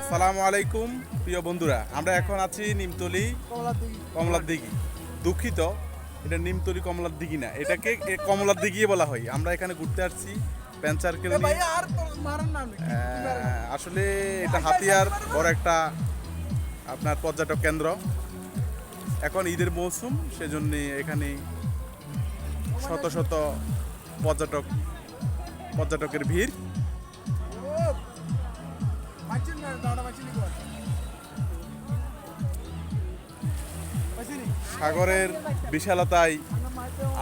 আসসালামু আলাইকুম প্রিয় বন্ধুরা। আমরা এখন আছি নিমতলি কমলার দিঘি দুঃখিত এটা নিমতলি কমলার দিঘি না এটাকে কমলার দিঘি বলা হয়। আমরা এখানে ঘুরতে আসছি প্যান সার্কেল আহ, আসলে এটা হাতিয়ার বড় একটা আপনার পর্যটক কেন্দ্র। এখন ঈদের মৌসুম সেজন্য এখানে শত শত পর্যটক পর্যটকের ভিড়। সাগরের বিশালতায়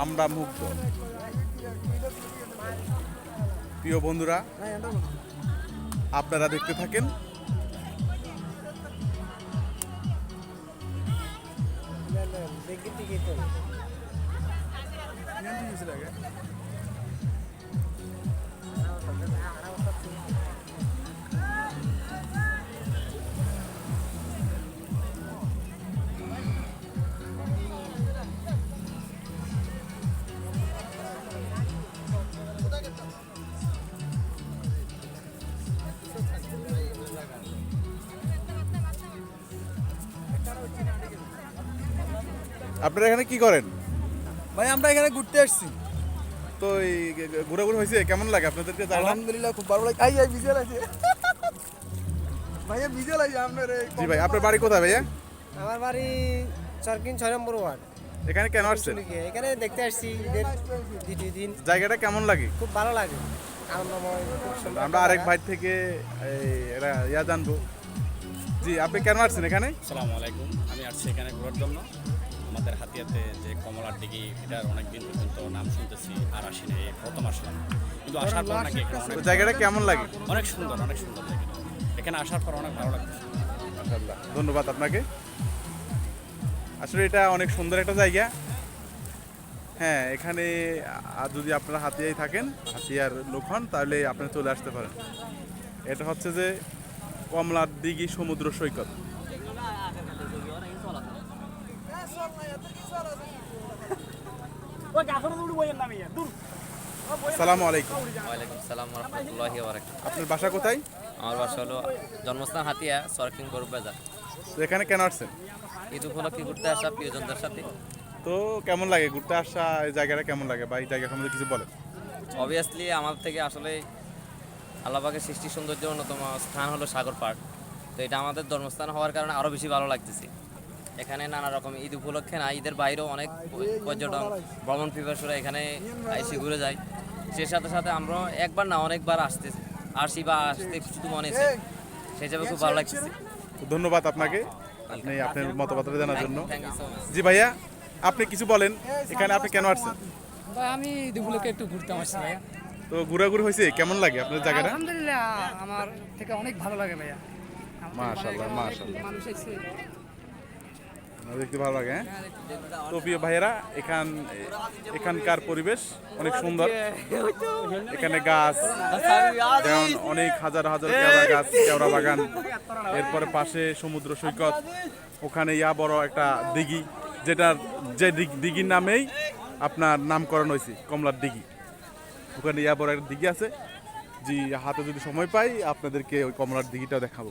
আমরা মুগ্ধ। প্রিয় বন্ধুরা আপনারা দেখতে থাকেন। আপনারা এখানে কি করেন? ভাই আমরা এখানে ঘুরতে আসছি। তো এই ঘোরাঘুরি হয়েছে কেমন লাগে আপনাদেরকে আলহামদুলিল্লাহ খুব ভালো লাগে। আই আই বিজয় আছে ভাইয়া বিজয় লাগে আপনার এই জি ভাই আপনার বাড়ি কোথায় ভাইয়া? আমার বাড়ি চরকিন ছয় নম্বর ওয়ার্ড। এখানে কেন আসছেন? এখানে দেখতে আসছি ঈদের দ্বিতীয় দিন। জায়গাটা কেমন লাগে? খুব ভালো লাগে। আনন্দময় আমরা আরেক ভাই থেকে এরা ইয়া জানব। জি আপনি কেন আসছেন এখানে? আসসালামু আলাইকুম। আমি আসছি এখানে ঘোরার জন্য। আমাদের হাতিয়াতে যে কমলার দিঘি এটার অনেক দিন পর্যন্ত নাম শুনতেছি আর আসি নাই এই প্রথম আসলাম। কিন্তু আসার পর নাকি জায়গাটা কেমন লাগে? অনেক সুন্দর অনেক সুন্দর জায়গা এখানে আসার পর অনেক ভালো লাগছে মাশাআল্লাহ ধন্যবাদ আপনাকে। আসলে এটা অনেক সুন্দর একটা জায়গা। হ্যাঁ এখানে যদি আপনারা হাতিয়ায় থাকেন হাতিয়ার লোক হন তাহলে আপনারা চলে আসতে পারেন। এটা হচ্ছে যে কমলার দিঘি সমুদ্র সৈকত। সালামু আলাইকুম। ওয়ালাইকুম সালাম রহমতুল্লাহি বারাকাতুহু আপনার বাসা কোথায়? আমার বাসা হলো জন্মস্থান হাতিয়া সরকিং গরু বাজার। তো এখানে কেন আসছেন? ঈদ উপলক্ষে ঘুরতে আসা প্রিয়জনদের সাথে। তো কেমন লাগে ঘুরতে আসা? এই জায়গাটা কেমন লাগে বা এই জায়গা সম্বন্ধে কিছু বলেন। অবভিয়াসলি আমাদের থেকে আসলে আল্লাহবাগের সৃষ্টি সৌন্দর্য অন্যতম স্থান হলো সাগর পার্ক। তো এটা আমাদের জন্মস্থান হওয়ার কারণে আরও বেশি ভালো লাগতেছে। এখানে নানা রকম ঈদ উপলক্ষে না ঈদের বাইরেও অনেক পর্যটন ভ্রমণ পিপাসুরা এখানে এসে ঘুরে যায়। সে সাথে সাথে আমরা একবার না অনেকবার আসতে আসি বা আসতে শুধু মনে হচ্ছে সেই হিসাবে খুব ভালো লাগছে ধন্যবাদ আপনাকে। আপনি আপনার মতামতটা জানার জন্য। জি ভাইয়া আপনি কিছু বলেন এখানে আপনি কেন আসছেন? ভাই আমি দুপুরকে একটু ঘুরতে আসছি ভাইয়া। তো ঘোরাঘুরি হয়েছে? কেমন লাগে আপনার জায়গাটা? আলহামদুলিল্লাহ আমার থেকে অনেক ভালো লাগে ভাইয়া। মাশাআল্লাহ, মাশাআল্লাহ। মানুষ দেখতে ভালো লাগে হ্যাঁ? তো প্রিয় ভাইয়েরা, এখান, এখানকার পরিবেশ অনেক সুন্দর। এখানে গাছ, যেমন অনেক হাজার হাজার কেওড়া গাছ, কেওড়া বাগান। এরপরে পাশে সমুদ্র সৈকত, ওখানে ইয়া বড় একটা দিঘি, যেটার যে দিঘির নামেই আপনার নামকরণ হয়েছে, কমলার দিঘি। ওখানে ইয়া বড় একটা দিঘি আছে। জি, হাতে যদি সময় পাই, আপনাদেরকে ওই কমলার দিঘিটা দেখাবো।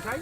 খাই